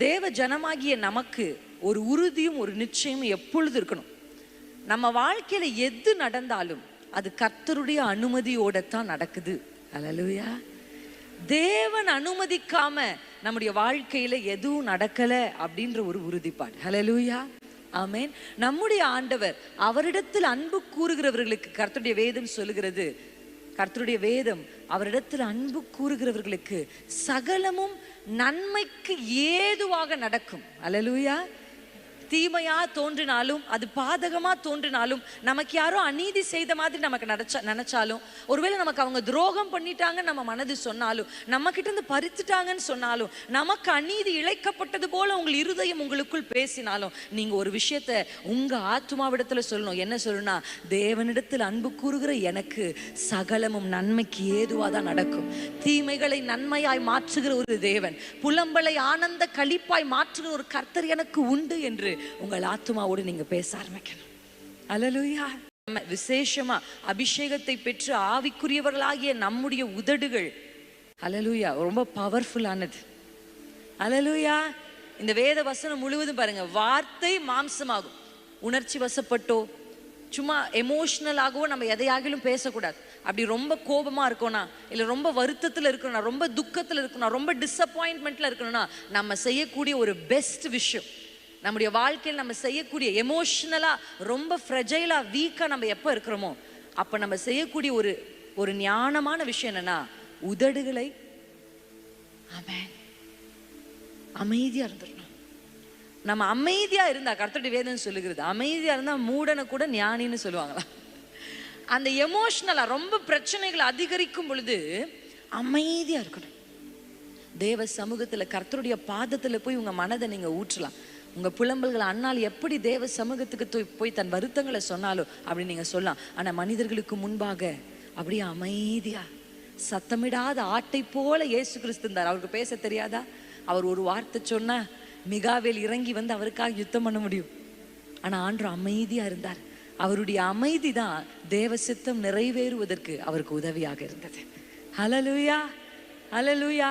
தேவ ஜனமாகிய நமக்கு ஒரு உறுதியும் ஒரு நிச்சயமும் எப்பொழுது இருக்கணும்? நம்ம வாழ்க்கையில் எது நடந்தாலும் அது கர்த்தருடைய அனுமதியோட தான் நடக்குது. அலலுயா தேவன் அனுமதிக்காம நம்முடைய வாழ்க்கையில எதுவும் நடக்கல அப்படின்ற ஒரு உறுதிப்பாடு. Hallelujah amen. நம்முடைய ஆண்டவர் அவரிடத்தில் அன்பு கூறுகிறவர்களுக்கு கர்த்தருடைய வேதம் சொல்லுகிறது கர்த்தருடைய வேதம் அவரிடத்தில் அன்பு கூறுகிறவர்களுக்கு சகலமும் நன்மைக்கு ஏதுவாக நடக்கும். அலலூயா தீமையா தோன்றினாலும் அது பாதகமா தோன்றினாலும் நமக்கு யாரோ அநீதி செய்த மாதிரி நமக்கு நினைச்சா நினைச்சாலும் ஒருவேளை நமக்கு அவங்க துரோகம் பண்ணிட்டாங்கன்னு நம்ம மனது சொன்னாலும் நம்ம கிட்ட இருந்து பறித்துட்டாங்கன்னு சொன்னாலும் நமக்கு அநீதி இழைக்கப்பட்டது போல உங்கள் இருதயம் உங்களுக்குள் பேசினாலும் நீங்க ஒரு விஷயத்த உங்க ஆத்மாவிடத்துல சொல்லணும். என்ன சொல்லணும்னா தேவனிடத்தில் அன்பு கூறுகிற எனக்கு சகலமும் நன்மைக்கு ஏதுவாக தான் நடக்கும். தீமைகளை நன்மையாய் மாற்றுகிற ஒரு தேவன் புலம்பலை ஆனந்த களிப்பாய் மாற்றுகிற ஒரு கர்த்தர் எனக்கு உண்டு என்று உங்கள் ஆத்மாவோடு நீங்க பேச ஆரம்பிக்கணும். அல்லேலூயா நம்ம விசேஷமா அபிஷேகத்தை பெற்று ஆவிக்குரியவர்களாகிய நம்முடைய உதடுகள். அல்லேலூயா ரொம்ப பவர்ஃபுல்லானது அல்லேலூயா இந்த வேத வசனம் முழுவதும் பாருங்க. வார்த்தை மாம்சமாகும். உணர்ச்சி வசப்பட்டோ சும்மா எமோஷ்னலாகவோ நம்ம எதையாகிலும் பேசக்கூடாது. அப்படி ரொம்ப கோபமா இருக்கோனா இல்லை ரொம்ப வருத்தத்தில் இருக்கணும்னா ரொம்ப துக்கத்தில் இருக்கணும் ரொம்ப டிசப்பாயின்மெண்ட்ல இருக்கணும்னா நம்ம செய்யக்கூடிய ஒரு பெஸ்ட் விஷயம். நம்முடைய வாழ்க்கையில் நம்ம செய்யக்கூடிய எமோஷ்னலா ரொம்ப ஃப்ரெஜைலாக வீக்கா நம்ம எப்போ இருக்கிறோமோ அப்ப நம்ம செய்யக்கூடிய ஒரு ஒரு ஞானமான விஷயம் என்னன்னா உதடுகளை ஆமென் அமைதியா இருந்துடணும். நம்ம அமைதியா இருந்தா கர்த்தருடைய வேதம் சொல்லுகிறது அமைதியா இருந்தா மூடனை கூட ஞானின்னு சொல்லுவாங்களா? அந்த எமோஷ்னலா ரொம்ப பிரச்சனைகள் அதிகரிக்கும் பொழுது அமைதியா இருக்கணும். தேவ சமூகத்துல கர்த்தருடைய பாதத்துல போய் உங்க மனதை நீங்க ஊற்றலாம். உங்கள் புலம்பல்கள் அண்ணால் எப்படி தேவ சமூகத்துக்கு போய் தன் வருத்தங்களை சொன்னாலோ அப்படின்னு நீங்கள் சொல்லலாம். ஆனால் மனிதர்களுக்கு முன்பாக அப்படியே அமைதியா சத்தமிடாத ஆட்டை போல இயேசு கிறிஸ்து இருந்தார். அவருக்கு பேச தெரியாதா? அவர் ஒரு வார்த்தை சொன்னால் மிகாவேல் இறங்கி வந்து அவருக்காக யுத்தம் பண்ண முடியும். ஆனால் ஆண்டு அமைதியாக இருந்தார். அவருடைய அமைதி தான் தேவ சித்தம் நிறைவேறுவதற்கு அவருக்கு உதவியாக இருந்தது. Hallelujah hallelujah